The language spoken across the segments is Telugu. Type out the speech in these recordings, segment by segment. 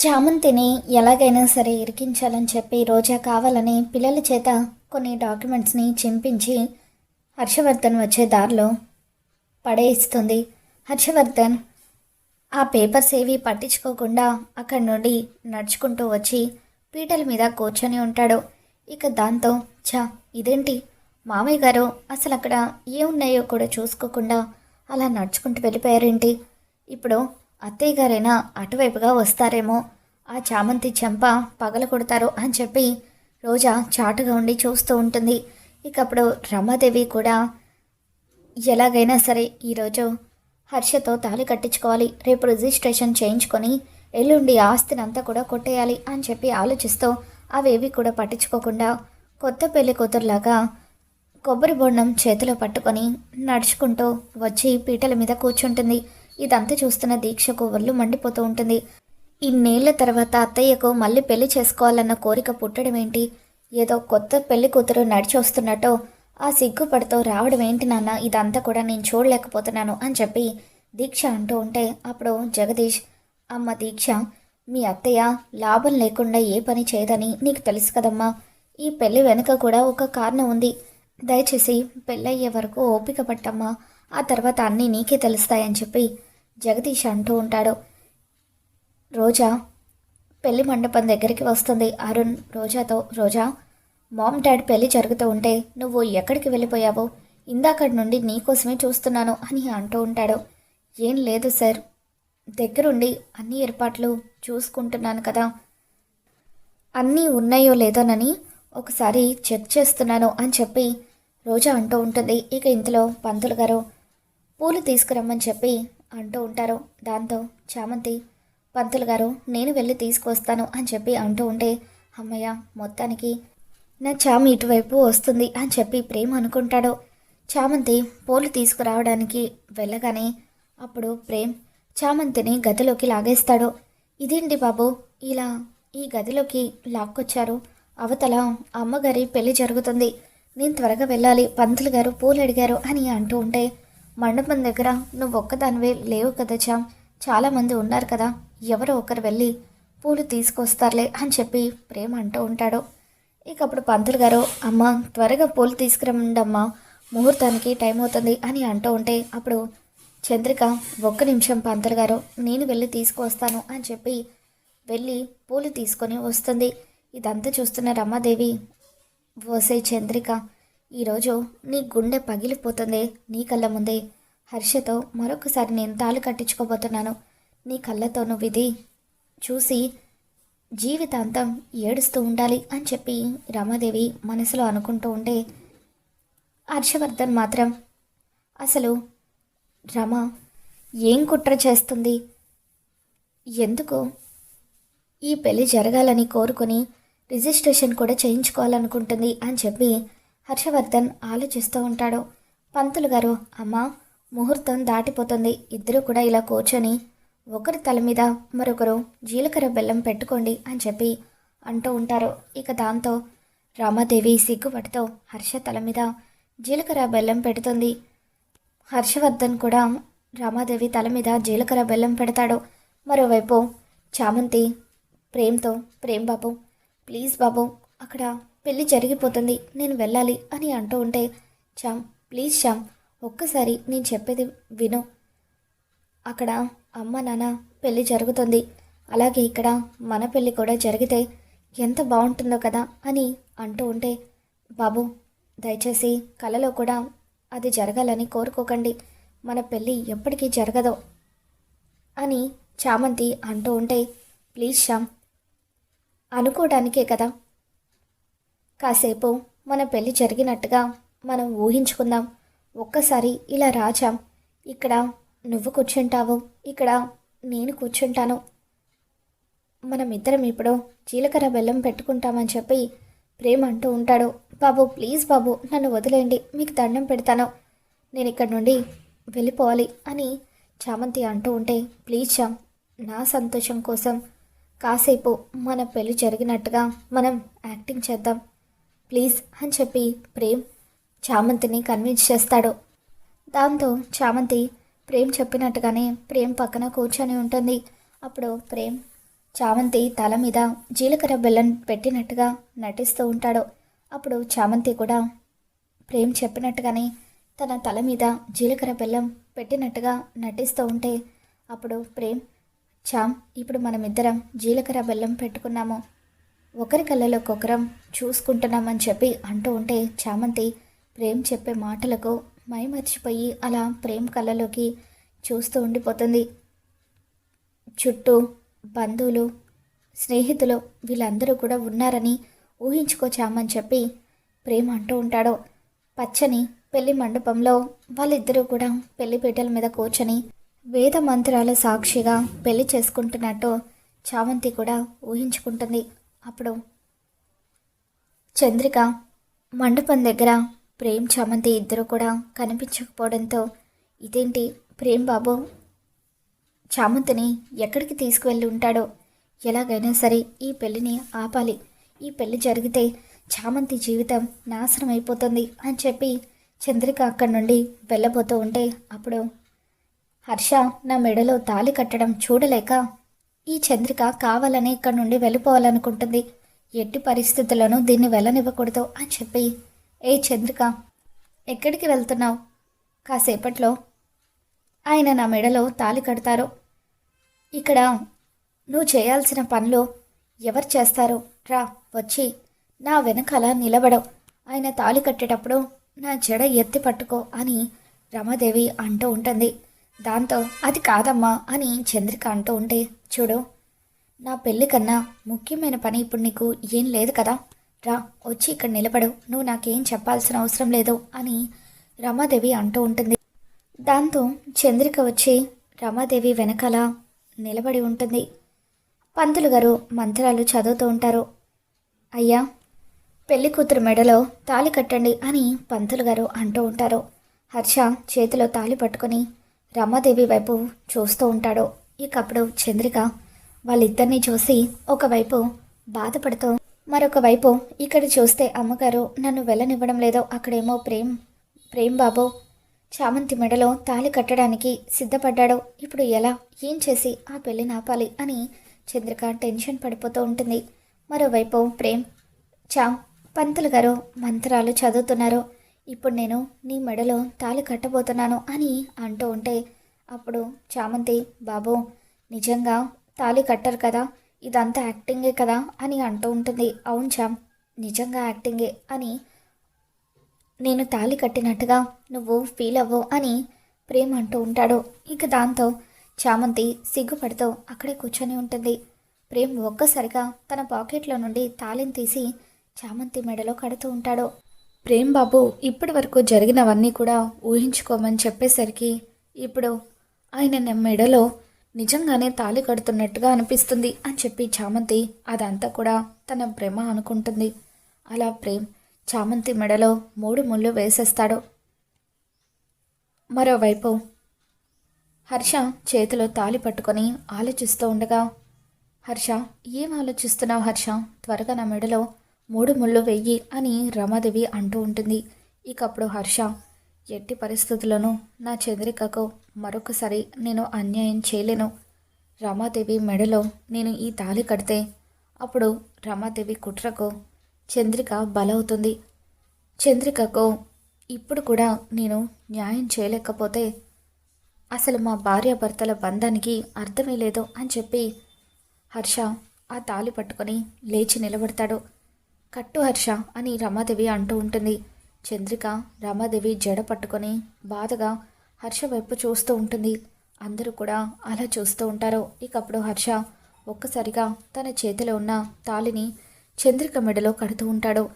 చామంతిని ఎలాగైనా సరే ఇరికించాలని చెప్పి రోజా కావాలని పిల్లల చేత కొన్ని డాక్యుమెంట్స్ని చింపించి హర్షవర్ధన్ వచ్చే దారిలో పడేయిస్తుంది. హర్షవర్ధన్ ఆ పేపర్స్ ఏవి పట్టించుకోకుండా అక్కడి నుండి నడుచుకుంటూ వచ్చి పీటల మీద కూర్చొని ఉంటాడు. ఇక దాంతో ఛా ఇదేంటి? మామయ్య గారు అసలు అక్కడ ఏమున్నాయో కూడా చూసుకోకుండా అలా నడుచుకుంటూ వెళ్ళిపోయారేంటి? ఇప్పుడు అత్తయ్య గారైనా అటువైపుగా వస్తారేమో. ఆ చామంతి చెంప పగల కొడతారు అని చెప్పి రోజా చాటుగా ఉండి చూస్తూ ఉంటుంది. ఇక అప్పుడు రమాదేవి కూడా ఎలాగైనా సరే ఈరోజు హర్షతో తాళి కట్టించుకోవాలి. రేపు రిజిస్ట్రేషన్ చేయించుకొని ఎల్లుండి ఆస్తిని అంతా కూడా కొట్టేయాలి అని చెప్పి ఆలోచిస్తూ అవేవి కూడా పట్టించుకోకుండా కొత్త పెళ్ళి కూతురులాగా కొబ్బరి బొండం చేతిలో పట్టుకొని నడుచుకుంటూ వచ్చి పీటల మీద కూర్చుంటుంది. ఇదంతా చూస్తున్న దీక్షకు ఒళ్ళు మండిపోతూ ఉంటుంది. ఇన్నేళ్ళ తర్వాత అత్తయ్యకు మళ్ళీ పెళ్ళి చేసుకోవాలన్న కోరిక పుట్టడం ఏంటి ఏదో కొత్త పెళ్ళి కూతురు నడిచి వస్తున్నట్టు ఆ సిగ్గుపడుతూ రావడం ఏంటి నాన్న? ఇదంతా కూడా నేను చూడలేకపోతున్నాను అని చెప్పి దీక్ష అంటూ ఉంటే అప్పుడు జగదీష్ అమ్మ దీక్ష మీ అత్తయ్య లాభం లేకుండా ఏ పని చేయదని నీకు తెలుసు కదమ్మా. ఈ పెళ్ళి వెనుక కూడా ఒక కారణం ఉంది. దయచేసి పెళ్ళయ్యే వరకు ఓపిక పట్టమ్మా. ఆ తర్వాత అన్నీ నీకే తెలుస్తాయని చెప్పి జగదీష్ అంటూ ఉంటాడు. రోజా పెళ్ళి మండపం దగ్గరికి వస్తుంది. అరుణ్ రోజాతో రోజా మామ్ డాడ్ పెళ్ళి జరుగుతూ ఉంటే నువ్వు ఎక్కడికి వెళ్ళిపోయావు? ఇందాకటి నుండి నీకోసమే చూస్తున్నాను అని అంటూ ఉంటాడు. ఏం లేదు సార్ దగ్గరుండి అన్ని ఏర్పాట్లు చూసుకుంటున్నాను కదా. అన్నీ ఉన్నాయో లేదోనని ఒకసారి చెక్ చేస్తున్నాను అని చెప్పి రోజా అంటూ ఉంటుంది. ఇక ఇంతలో పంతులు గారు పూలు తీసుకురమ్మని చెప్పి అంటూ ఉంటారు. దాంతో చామంతి పంతులు గారు నేను వెళ్ళి తీసుకొస్తాను అని చెప్పి అంటూ ఉంటే అమ్మయ్య మొత్తానికి నా చామ ఇటువైపు వస్తుంది అని చెప్పి ప్రేమ అనుకుంటాడు. చామంతి పూలు తీసుకురావడానికి వెళ్ళగానే అప్పుడు ప్రేమ్ చామంతిని గదిలోకి లాగేస్తాడు. ఇదేంటి బాబు? ఇలా ఈ గదిలోకి లాక్కొచ్చారు. అవతల అమ్మగారి పెళ్ళి జరుగుతుంది. నేను త్వరగా వెళ్ళాలి. పంతులు గారు పూలు అడిగారు అని అంటూ ఉంటే మండపం దగ్గర నువ్వు ఒక్కదానివే లేవు కదా చామ్ చాలామంది ఉన్నారు కదా. ఎవరో ఒకరు వెళ్ళి పూలు తీసుకొస్తారులే అని చెప్పి ప్రేమ అంటూ ఉంటాడు. ఇక అప్పుడు పంతులు గారు అమ్మ త్వరగా పూలు తీసుకురమ్మండమ్మా. ముహూర్తానికి టైం అవుతుంది అని అంటూ ఉంటే అప్పుడు చంద్రిక ఒక్క నిమిషం పంతులు గారు నేను వెళ్ళి తీసుకువస్తాను అని చెప్పి వెళ్ళి పూలు తీసుకొని వస్తుంది. ఇదంతా చూస్తున్న రమాదేవి ఓసే చంద్రిక ఈరోజు నీ గుండె పగిలిపోతుంది నీ కళ్ళ ముందే. హర్షతో మరొకసారి నేను తాళి కట్టించుకోబోతున్నాను. నీ కళ్ళతో నువ్వు ఇది చూసి జీవితాంతం ఏడుస్తూ ఉండాలి అని చెప్పి రమాదేవి మనసులో అనుకుంటూ ఉంటే హర్షవర్ధన్ మాత్రం అసలు రమ ఏం కుట్ర చేస్తుంది? ఎందుకు ఈ పెళ్ళి జరగాలని కోరుకొని రిజిస్ట్రేషన్ కూడా చేయించుకోవాలనుకుంటుంది అని చెప్పి హర్షవర్ధన్ ఆలోచిస్తూ ఉంటాడు. పంతులు గారు అమ్మా ముహూర్తం దాటిపోతుంది. ఇద్దరు కూడా ఇలా కూర్చొని ఒకరి తల మీద మరొకరు జీలకర్ర బెల్లం పెట్టుకోండి అని చెప్పి అంటూ ఉంటారు. ఇక దాంతో రామాదేవి సిగ్గుపడితో హర్ష తల మీద జీలకర్ర బెల్లం పెడుతుంది. హర్షవర్ధన్ కూడా రామాదేవి తల మీద జీలకర్ర బెల్లం పెడతాడు. మరోవైపు చామంతి ప్రేమ్తో ప్రేమ్ బాబు ప్లీజ్ బాబు అక్కడ పెళ్ళి జరిగిపోతుంది నేను వెళ్ళాలి అని అంటూ ఉంటే శ్యామ్ ప్లీజ్ శ్యామ్ ఒక్కసారి నేను చెప్పేది విను. అక్కడ అమ్మ నాన్న పెళ్ళి జరుగుతుంది. అలాగే ఇక్కడ మన పెళ్ళి కూడా జరిగితే ఎంత బాగుంటుందో కదా అని అంటూ ఉంటే బాబు దయచేసి కలలో కూడా అది జరగాలని కోరుకోకండి. మన పెళ్ళి ఎప్పటికీ జరగదు అని చామంతి అంటూ ఉంటే ప్లీజ్ శ్యామ్ అనుకోవడానికే కదా కాసేపు మన పెళ్ళి జరిగినట్టుగా మనం ఊహించుకుందాం. ఒక్కసారి ఇలా రాచాం ఇక్కడ నువ్వు కూర్చుంటావు ఇక్కడ నేను కూర్చుంటాను. మనం ఇద్దరం ఇప్పుడు జీలకర్ర బెల్లం పెట్టుకుంటామని చెప్పి ప్రేమ అంటూ ఉంటాడు. బాబు ప్లీజ్ బాబు నన్ను వదిలేయండి మీకు దండం పెడతాను. నేను ఇక్కడి నుండి వెళ్ళిపోవాలి అని చామంతి అంటూ ఉంటే ప్లీజ్ చామ్ నా సంతోషం కోసం కాసేపు మన పెళ్ళి జరిగినట్టుగా మనం యాక్టింగ్ చేద్దాం. ప్లీజ్ అని చెప్పి ప్రేమ్ చామంతిని కన్విన్స్ చేస్తాడు. దాంతో చామంతి ప్రేమ్ చెప్పినట్టుగానే ప్రేమ్ పక్కన కూర్చొని ఉంటుంది. అప్పుడు ప్రేమ్ చామంతి తల మీద జీలకర్ర బెల్లం పెట్టినట్టుగా నటిస్తూ ఉంటాడు. అప్పుడు చామంతి కూడా ప్రేమ్ చెప్పినట్టుగానే తన తల మీద జీలకర్ర బెల్లం పెట్టినట్టుగా నటిస్తూ ఉంటే అప్పుడు ప్రేమ్ చామ్ ఇప్పుడు మనమిద్దరం జీలకర్ర బెల్లం పెట్టుకున్నాము. ఒకరి కళ్ళలోకొకరం చూసుకుంటున్నామని చెప్పి అంటూ ఉంటే చామంతి ప్రేమ్ చెప్పే మాటలకు మైమర్చిపోయి అలా ప్రేమ్ కళ్ళలోకి చూస్తూ ఉండిపోతుంది. చుట్టూ బంధువులు స్నేహితులు వీళ్ళందరూ కూడా ఉన్నారని ఊహించుకోచామని చెప్పి ప్రేమ్ అంటూ ఉంటాడు. పచ్చని పెళ్ళి మండపంలో వాళ్ళిద్దరూ కూడా పెళ్ళి పీటల మీద కూర్చొని వేద మంత్రాల సాక్షిగా పెళ్ళి చేసుకుంటున్నట్టు చామంతి కూడా ఊహించుకుంటుంది. అప్పుడు చంద్రిక మండపం దగ్గర ప్రేమ్ చామంతి ఇద్దరు కూడా కనిపించకపోవడంతో ఇదేంటి ప్రేమ్ బాబు? చామంతిని ఎక్కడికి తీసుకువెళ్ళి ఉంటాడో? ఎలాగైనా సరే ఈ పెళ్ళిని ఆపాలి. ఈ పెళ్ళి జరిగితే చామంతి జీవితం నాశనం అయిపోతుంది అని చెప్పి చంద్రిక అక్కడి నుండి వెళ్ళబోతూ ఉంటే అప్పుడు హర్ష నా మెడలో తాళి కట్టడం చూడలేక ఈ చంద్రిక కావాలని ఇక్కడి నుండి వెళ్ళిపోవాలనుకుంటుంది. ఎట్టి పరిస్థితులను దీన్ని వెళ్ళనివ్వకూడదు అని చెప్పి. ఏ చంద్రిక ఎక్కడికి వెళ్తున్నావు? కాసేపట్లో ఆయన నా మెడలో తాళి కడతారు. ఇక్కడ నువ్వు చేయాల్సిన పనులు ఎవరు చేస్తారు? రా వచ్చి. నా వెనకాల నిలబడవు. ఆయన తాళి కట్టేటప్పుడు నా జడ ఎత్తి పట్టుకో అని రమాదేవి అంటూ ఉంటుంది. దాంతో అది కాదమ్మా అని చంద్రిక అంటూ ఉంటే చూడు నా పెళ్ళి కన్నా ముఖ్యమైన పని ఇప్పుడు నీకు ఏం లేదు కదా? రా వచ్చి ఇక్కడ నిలబడు. నువ్వు నాకేం చెప్పాల్సిన అవసరం లేదు అని రమాదేవి అంటూ ఉంటుంది. దాంతో చంద్రిక వచ్చి రమాదేవి వెనకాల నిలబడి ఉంటుంది. పంతులు గారు మంత్రాలు చదువుతూ ఉంటారు. అయ్యా పెళ్ళి కూతురు మెడలో తాళి కట్టండి అని పంతులు గారు అంటూ ఉంటారు. హర్ష చేతిలో తాళి పట్టుకొని రమాదేవి వైపు చూస్తూ ఉంటాడు. ఇక అప్పుడు చంద్రిక వాళ్ళిద్దరినీ చూసి ఒకవైపు బాధపడుతూ మరొక వైపు ఇక్కడ చూస్తే అమ్మగారు నన్ను వెళ్ళనివ్వడం లేదో అక్కడేమో ప్రేమ్ ప్రేమ్ బాబు చామంతి మెడలో తాళి కట్టడానికి సిద్ధపడ్డాడు. ఇప్పుడు ఎలా? ఏం చేసి ఆ పెళ్ళి నాపాలి అని చంద్రిక టెన్షన్ పడిపోతూ ఉంటుంది. మరోవైపు ప్రేమ్ చామ్ పంతులు గారు మంత్రాలు చదువుతున్నారు. ఇప్పుడు నేను నీ మెడలో తాళి కట్టబోతున్నాను అని అంటూ ఉంటే అప్పుడు చామంతి బాబు నిజంగా తాళి కట్టరు కదా ఇదంతా యాక్టింగే కదా అని అంటూ ఉంటుంది. అవును చామ్ నిజంగా యాక్టింగే అని నేను తాళి కట్టినట్టుగా నువ్వు ఫీల్ అవ్వు అని ప్రేమ్ అంటూ ఉంటాడు. ఇక దాంతో చామంతి సిగ్గుపడుతూ అక్కడే కూర్చొని ఉంటుంది. ప్రేమ్ ఒక్కసారిగా తన పాకెట్లో నుండి తాళిని తీసి చామంతి మెడలో కడుతూ ఉంటాడు. ప్రేమ్ బాబు ఇప్పటి వరకు జరిగినవన్నీ కూడా ఊహించుకోమని చెప్పేసరికి ఇప్పుడు ఆయన నా మెడలో నిజంగానే తాళి కడుతున్నట్టుగా అనిపిస్తుంది అని చెప్పి చామంతి అదంతా కూడా తన ప్రేమ అనుకుంటుంది. అలా ప్రేమ్ చామంతి మెడలో మూడు ముళ్ళు వేసేస్తాడు. మరోవైపు హర్ష చేతిలో తాలి పట్టుకొని ఆలోచిస్తూ ఉండగా హర్ష ఏం ఆలోచిస్తున్నావు హర్ష? త్వరగా నా మెడలో మూడు ముళ్ళు వెయ్యి అని రమాదేవి అంటూ ఉంటుంది. ఇకప్పుడు హర్ష ఎట్టి పరిస్థితుల్లోనూ నా చంద్రికకు మరొకసారి నేను అన్యాయం చేయలేను. రమాదేవి మెడలో నేను ఈ తాళి కడితే అప్పుడు రమాదేవి కుట్రకు చంద్రిక బలవుతుంది. చంద్రికకు ఇప్పుడు కూడా నేను న్యాయం చేయలేకపోతే అసలు మా భార్యాభర్తల బంధానికి అర్థమే లేదు అని చెప్పి హర్ష ఆ తాళి పట్టుకొని లేచి నిలబడతాడు. కట్టు హర్ష అని రమాదేవి అంటూ ఉంటుంది. చంద్రిక రమాదేవి జడ పట్టుకొని బాధగా హర్ష వైపు చూస్తూ ఉంటుంది. అందరూ కూడా అలా చూస్తూ ఉంటారు. ఇక అప్పుడు హర్ష ఒక్కసారిగా తన చేతిలో ఉన్న తాళిని చంద్రిక మెడలో కడుతూ ఉంటాడు.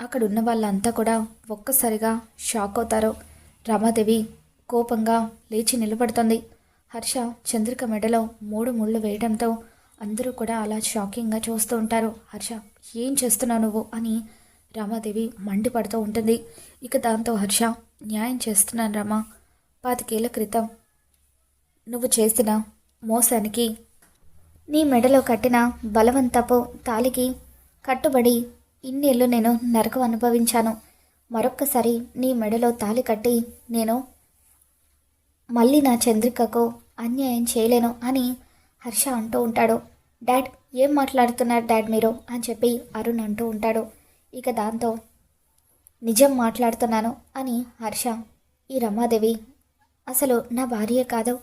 అక్కడ ఉన్న వాళ్ళంతా కూడా ఒక్కసారిగా షాక్ అవుతారు. రమాదేవి కోపంగా లేచి నిలబడుతుంది. హర్ష చంద్రిక మెడలో మూడు ముళ్ళు వేయడంతో అందరూ కూడా అలా షాకింగ్గా చూస్తూ ఉంటారు. హర్ష ఏం చేస్తున్నావు నువ్వు? అని రమాదేవి మండిపడుతూ ఉంటుంది. ఇక దాంతో హర్ష న్యాయం చేస్తున్నాను రమా. పాతికేళ్ళ క్రితం నువ్వు చేసిన మోసానికి నీ మెడలో కట్టిన బలవంతపు తాలికి కట్టుబడి ఇన్నేళ్ళు నేను నరకం అనుభవించాను. మరొక్కసారి నీ మెడలో తాలి కట్టి నేను మళ్ళీ నా చంద్రికకు అన్యాయం చేయలేను అని హర్ష అంటూ ఉంటాడు. డాడ్ ఏం మాట్లాడుతున్నారు డాడ్ మీరు? అని చెప్పి అరుణ్ అంటూ ఉంటాడు. ఇక దాంతో నిజం మాట్లాడుతున్నాను అని హర్ష ఈ రమాదేవి అసలు నా భార్య కాదు.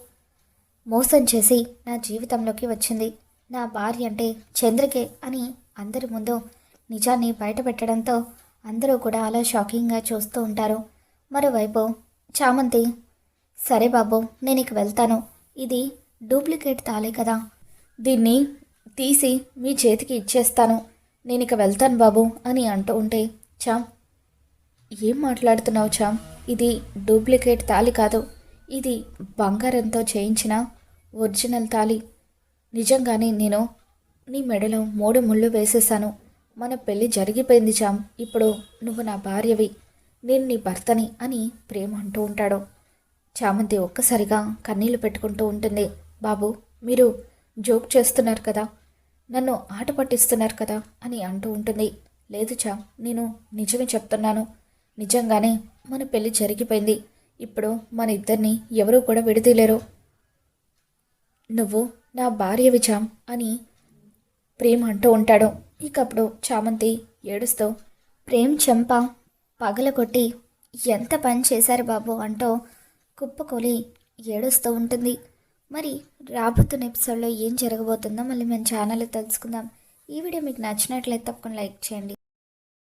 మోసం చేసి నా జీవితంలోకి వచ్చింది. నా భార్య అంటే చంద్రకే అని అందరి ముందు నిజాన్ని బయటపెట్టడంతో అందరూ కూడా అలా షాకింగ్గా చూస్తూ ఉంటారు. మరోవైపు చామంతి సరే బాబు నేను ఇక వెళ్తాను. ఇది డూప్లికేట్ తాలే కదా. దీన్ని తీసి మీ చేతికి ఇచ్చేస్తాను. నేను ఇక వెళ్తాను బాబు అని అంటూ ఉంటే చామ్ ఏం మాట్లాడుతున్నావు చామ్ ఇది డూప్లికేట్ తాళి కాదు. ఇది బంగారంతో చేయించిన ఒరిజినల్ తాళి నిజంగానే నేను నీ మెడలో మూడు ముళ్ళు వేసేసాను మన పెళ్ళి జరిగిపోయింది చామ్ ఇప్పుడు నువ్వు నా భార్యవి. నేను నీ భర్తని అని ప్రేమ అంటూ ఉంటాడు. చామంతి ఒక్కసారిగా కన్నీళ్ళు పెట్టుకుంటూ ఉంటుంది. బాబు మీరు జోక్ చేస్తున్నారు కదా? నన్ను ఆట పట్టిస్తున్నారు కదా? అని అంటూ ఉంటుంది. లేదు చా నేను నిజమే చెప్తున్నాను. నిజంగానే మన పెళ్ళి జరిగిపోయింది. ఇప్పుడు మన ఇద్దరిని ఎవరూ కూడా విడదీయలేరు. నువ్వు నా భార్య విచాం అని ప్రేమ్ అంటూ ఉంటాడు. ఇకప్పుడు చామంతి ఏడుస్తూ ప్రేమ్ చెంప పగలగొట్టి ఎంత పని చేశారు బాబు అంటూ కుప్పకొలి ఏడుస్తూ ఉంటుంది. మరి రాబోతున్న ఎపిసోడ్లో ఏం జరగబోతుందో మళ్ళీ మన ఛానల్లో తెలుసుకుందాం. ఈ వీడియో మీకు నచ్చినట్లయితే తప్పకుండా లైక్ చేయండి.